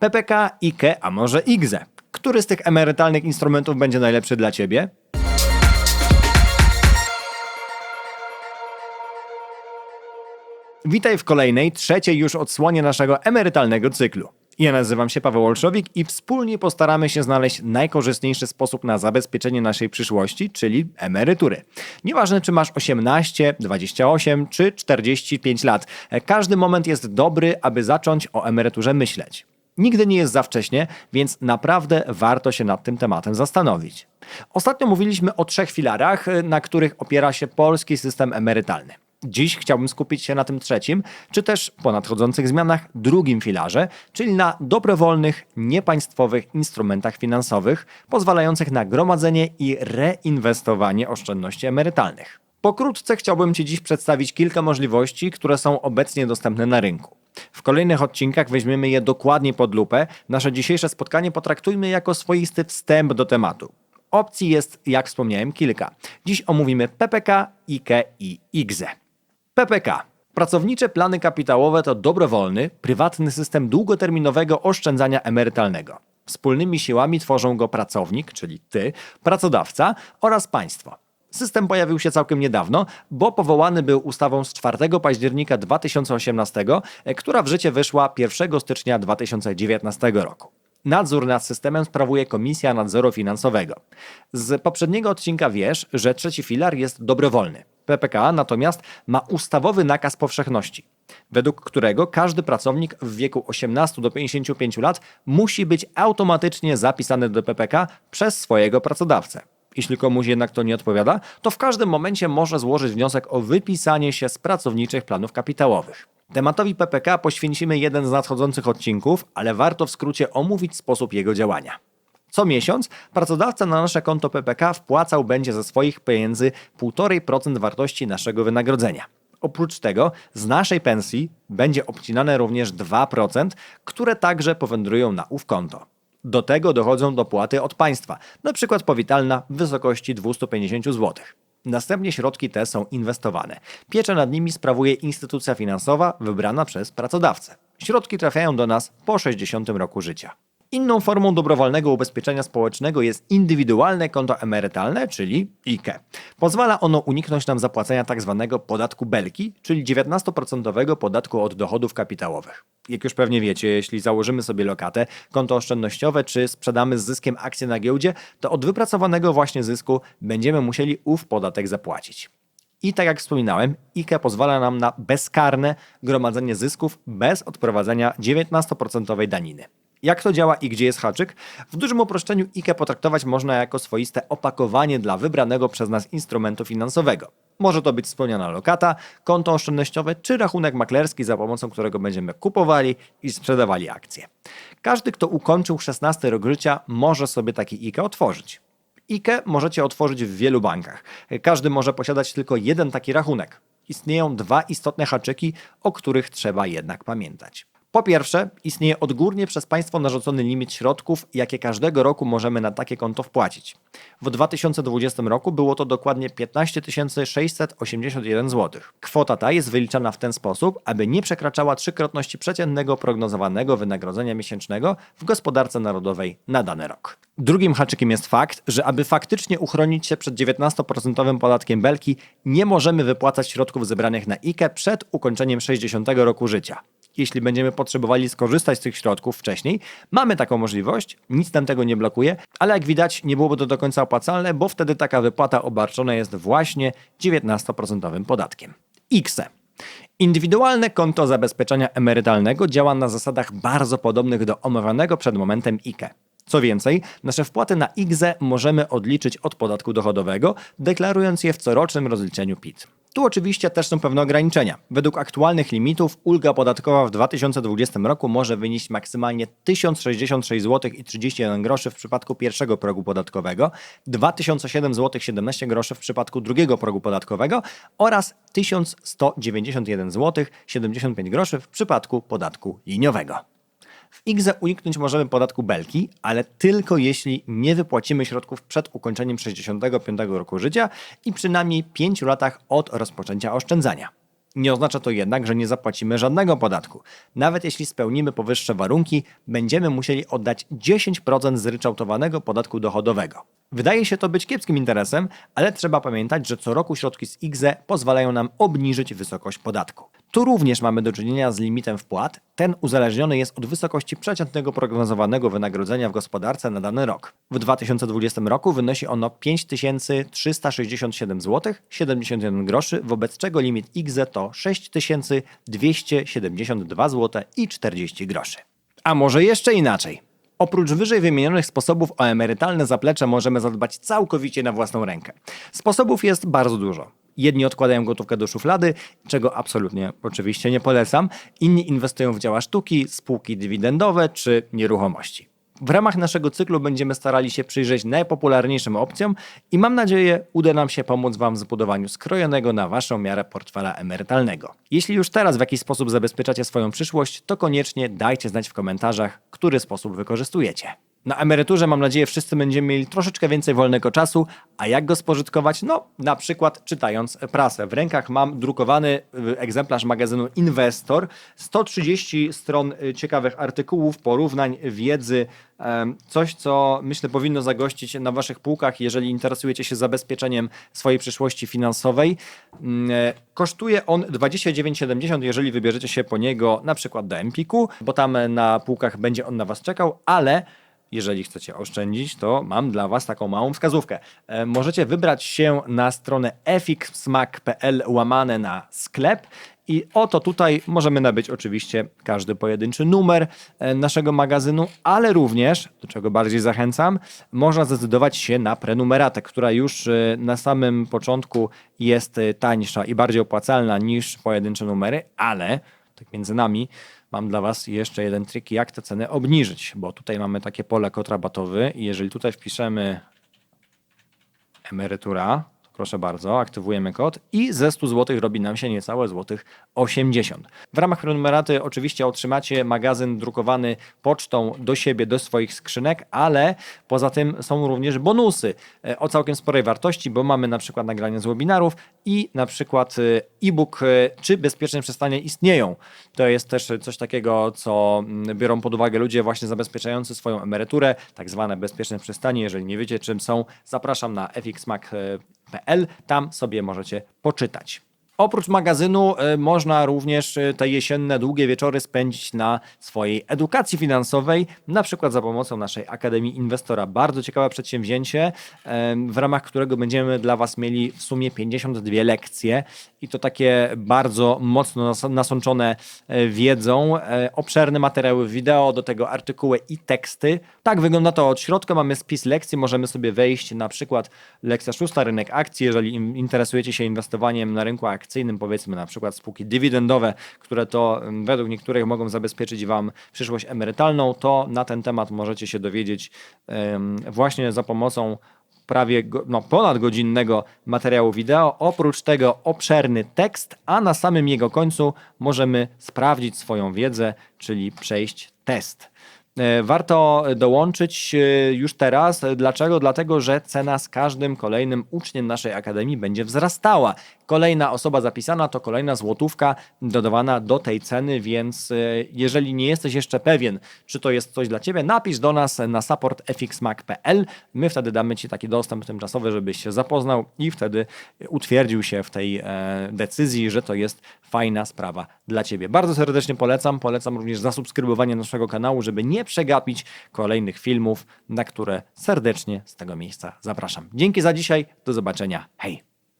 PPK, IKE, a może IGZE. Który z tych emerytalnych instrumentów będzie najlepszy dla Ciebie? Witaj w kolejnej, trzeciej już odsłonie naszego emerytalnego cyklu. Ja nazywam się Paweł Olszowik i wspólnie postaramy się znaleźć najkorzystniejszy sposób na zabezpieczenie naszej przyszłości, czyli emerytury. Nieważne, czy masz 18, 28 czy 45 lat, każdy moment jest dobry, aby zacząć o emeryturze myśleć. Nigdy nie jest za wcześnie, więc naprawdę warto się nad tym tematem zastanowić. Ostatnio mówiliśmy o trzech filarach, na których opiera się polski system emerytalny. Dziś chciałbym skupić się na tym trzecim, czy też po nadchodzących zmianach drugim filarze, czyli na dobrowolnych, niepaństwowych instrumentach finansowych pozwalających na gromadzenie i reinwestowanie oszczędności emerytalnych. Pokrótce chciałbym Ci dziś przedstawić kilka możliwości, które są obecnie dostępne na rynku. W kolejnych odcinkach weźmiemy je dokładnie pod lupę. Nasze dzisiejsze spotkanie potraktujmy jako swoisty wstęp do tematu. Opcji jest, jak wspomniałem, kilka. Dziś omówimy PPK, IKE i IGZE. PPK. Pracownicze plany kapitałowe to dobrowolny, prywatny system długoterminowego oszczędzania emerytalnego. Wspólnymi siłami tworzą go pracownik, czyli ty, pracodawca oraz państwo. System pojawił się całkiem niedawno, bo powołany był ustawą z 4 października 2018, e, która w życie wyszła 1 stycznia 2019 roku. Nadzór nad systemem sprawuje Komisja Nadzoru Finansowego. Z poprzedniego odcinka wiesz, że trzeci filar jest dobrowolny. PPK natomiast ma ustawowy nakaz powszechności, według którego każdy pracownik w wieku 18 do 55 lat musi być automatycznie zapisany do PPK przez swojego pracodawcę. Jeśli komuś jednak to nie odpowiada, to w każdym momencie może złożyć wniosek o wypisanie się z pracowniczych planów kapitałowych. Tematowi PPK poświęcimy jeden z nadchodzących odcinków, ale warto w skrócie omówić sposób jego działania. Co miesiąc pracodawca na nasze konto PPK wpłacał będzie ze swoich pieniędzy 1,5% wartości naszego wynagrodzenia. Oprócz tego z naszej pensji będzie obcinane również 2%, które także powędrują na ów konto. Do tego dochodzą dopłaty od państwa, np. powitalna w wysokości 250 zł. Następnie środki te są inwestowane. Pieczę nad nimi sprawuje instytucja finansowa wybrana przez pracodawcę. Środki trafiają do nas po 60 roku życia. Inną formą dobrowolnego ubezpieczenia społecznego jest indywidualne konto emerytalne, czyli IKE. Pozwala ono uniknąć nam zapłacenia tzw. Tak podatku belki, czyli 19% podatku od dochodów kapitałowych. Jak już pewnie wiecie, jeśli założymy sobie lokatę, konto oszczędnościowe czy sprzedamy z zyskiem akcje na giełdzie, to od wypracowanego właśnie zysku będziemy musieli ów podatek zapłacić. I tak jak wspominałem, IKE pozwala nam na bezkarne gromadzenie zysków bez odprowadzenia 19% daniny. Jak to działa i gdzie jest haczyk? W dużym uproszczeniu IKE potraktować można jako swoiste opakowanie dla wybranego przez nas instrumentu finansowego. Może to być wspomniana lokata, konto oszczędnościowe czy rachunek maklerski, za pomocą którego będziemy kupowali i sprzedawali akcje. Każdy, kto ukończył 16 rok życia, może sobie taki IKE otworzyć. IKE możecie otworzyć w wielu bankach. Każdy może posiadać tylko jeden taki rachunek. Istnieją dwa istotne haczyki, o których trzeba jednak pamiętać. Po pierwsze, istnieje odgórnie przez państwo narzucony limit środków, jakie każdego roku możemy na takie konto wpłacić. W 2020 roku było to dokładnie 15 681 zł. Kwota ta jest wyliczana w ten sposób, aby nie przekraczała trzykrotności przeciętnego prognozowanego wynagrodzenia miesięcznego w gospodarce narodowej na dany rok. Drugim haczykiem jest fakt, że aby faktycznie uchronić się przed 19% podatkiem belki, nie możemy wypłacać środków zebranych na IKE przed ukończeniem 60 roku życia jeśli będziemy potrzebowali skorzystać z tych środków wcześniej. Mamy taką możliwość, nic nam tego nie blokuje, ale jak widać nie byłoby to do końca opłacalne, bo wtedy taka wypłata obarczona jest właśnie 19% podatkiem. XE. Indywidualne konto zabezpieczenia emerytalnego działa na zasadach bardzo podobnych do omawianego przed momentem IKE. Co więcej, nasze wpłaty na IGZE możemy odliczyć od podatku dochodowego, deklarując je w corocznym rozliczeniu PIT. Tu oczywiście też są pewne ograniczenia. Według aktualnych limitów ulga podatkowa w 2020 roku może wynieść maksymalnie 1066 zł i 31 groszy w przypadku pierwszego progu podatkowego, 2007 zł 17 groszy w przypadku drugiego progu podatkowego oraz 1191 zł 75 groszy w przypadku podatku liniowego. W IGZE uniknąć możemy podatku belki, ale tylko jeśli nie wypłacimy środków przed ukończeniem 65 roku życia i przynajmniej 5 latach od rozpoczęcia oszczędzania. Nie oznacza to jednak, że nie zapłacimy żadnego podatku. Nawet jeśli spełnimy powyższe warunki, będziemy musieli oddać 10% zryczałtowanego podatku dochodowego. Wydaje się to być kiepskim interesem, ale trzeba pamiętać, że co roku środki z IGZE pozwalają nam obniżyć wysokość podatku. Tu również mamy do czynienia z limitem wpłat. Ten uzależniony jest od wysokości przeciętnego prognozowanego wynagrodzenia w gospodarce na dany rok. W 2020 roku wynosi ono 5367 zł 71 groszy, wobec czego limit IGZE to 6272 zł i 40 groszy. A może jeszcze inaczej? Oprócz wyżej wymienionych sposobów o emerytalne zaplecze możemy zadbać całkowicie na własną rękę. Sposobów jest bardzo dużo. Jedni odkładają gotówkę do szuflady, czego absolutnie oczywiście nie polecam. Inni inwestują w dzieła sztuki, spółki dywidendowe czy nieruchomości. W ramach naszego cyklu będziemy starali się przyjrzeć najpopularniejszym opcjom i mam nadzieję uda nam się pomóc Wam w zbudowaniu skrojonego na Waszą miarę portfela emerytalnego. Jeśli już teraz w jakiś sposób zabezpieczacie swoją przyszłość, to koniecznie dajcie znać w komentarzach, który sposób wykorzystujecie. Na emeryturze mam nadzieję wszyscy będziemy mieli troszeczkę więcej wolnego czasu, a jak go spożytkować? No, na przykład czytając prasę. W rękach mam drukowany y, egzemplarz magazynu Inwestor, 130 stron y, ciekawych artykułów, porównań, wiedzy, coś co myślę powinno zagościć na waszych półkach, jeżeli interesujecie się zabezpieczeniem swojej przyszłości finansowej. Mm, e, Kosztuje on 29,70, jeżeli wybierzecie się po niego na przykład do Empiku, bo tam na półkach będzie on na was czekał, ale jeżeli chcecie oszczędzić, to mam dla Was taką małą wskazówkę. E, Możecie wybrać się na stronę fxsmack.pl łamane na sklep i oto tutaj możemy nabyć oczywiście każdy pojedynczy numer e, naszego magazynu, ale również, do czego bardziej zachęcam, można zdecydować się na prenumeratę, która już e, na samym początku jest tańsza i bardziej opłacalna niż pojedyncze numery, ale tak między nami, mam dla Was jeszcze jeden trik, jak te ceny obniżyć, bo tutaj mamy takie pole kod rabatowy i jeżeli tutaj wpiszemy emerytura, proszę bardzo, aktywujemy kod i ze 100 zł robi nam się niecałe złotych 80. W ramach prenumeraty oczywiście otrzymacie magazyn drukowany pocztą do siebie, do swoich skrzynek, ale poza tym są również bonusy e, o całkiem sporej wartości, bo mamy na przykład nagrania z webinarów i na przykład e, e-book e, czy bezpieczne przestanie istnieją. To jest też coś takiego, co mm, biorą pod uwagę ludzie właśnie zabezpieczający swoją emeryturę, tak zwane bezpieczne przystanie. Jeżeli nie wiecie czym są, zapraszam na fxmac.pl, tam sobie możecie poczytać. Oprócz magazynu y, można również y, te jesienne, długie wieczory spędzić na swojej edukacji finansowej, na przykład za pomocą naszej Akademii Inwestora. Bardzo ciekawe przedsięwzięcie, w ramach którego będziemy dla Was mieli w sumie 52 lekcje i to takie bardzo mocno nas- nasączone e, wiedzą, e, obszerne materiały wideo, do tego artykuły i teksty. Tak wygląda to od środka. Mamy spis lekcji, możemy sobie wejść na przykład lekcja szósta, rynek akcji, jeżeli interesujecie się inwestowaniem na rynku akcyjnym, powiedzmy na przykład spółki dywidendowe, które to em, według niektórych mogą zabezpieczyć Wam przyszłość emerytalną, to na ten temat możecie się dowiedzieć właśnie za pomocą prawie no, ponad godzinnego materiału wideo. Oprócz tego obszerny tekst, a na samym jego końcu możemy sprawdzić swoją wiedzę, czyli przejść test. E, Warto dołączyć e, już teraz. Dlaczego? Dlatego, że cena z każdym kolejnym uczniem naszej akademii będzie wzrastała. Kolejna osoba zapisana to kolejna złotówka dodawana do tej ceny, więc e, jeżeli nie jesteś jeszcze pewien, czy to jest coś dla Ciebie, napisz do nas na support fxmac.pl. My wtedy damy Ci taki dostęp tymczasowy, żebyś się zapoznał i wtedy utwierdził się w tej decyzji, że to jest fajna sprawa dla Ciebie. Bardzo serdecznie polecam. Polecam również zasubskrybowanie naszego kanału, żeby nie przegapić kolejnych filmów, na które serdecznie z tego miejsca zapraszam. Dzięki za dzisiaj. Do zobaczenia. Hej!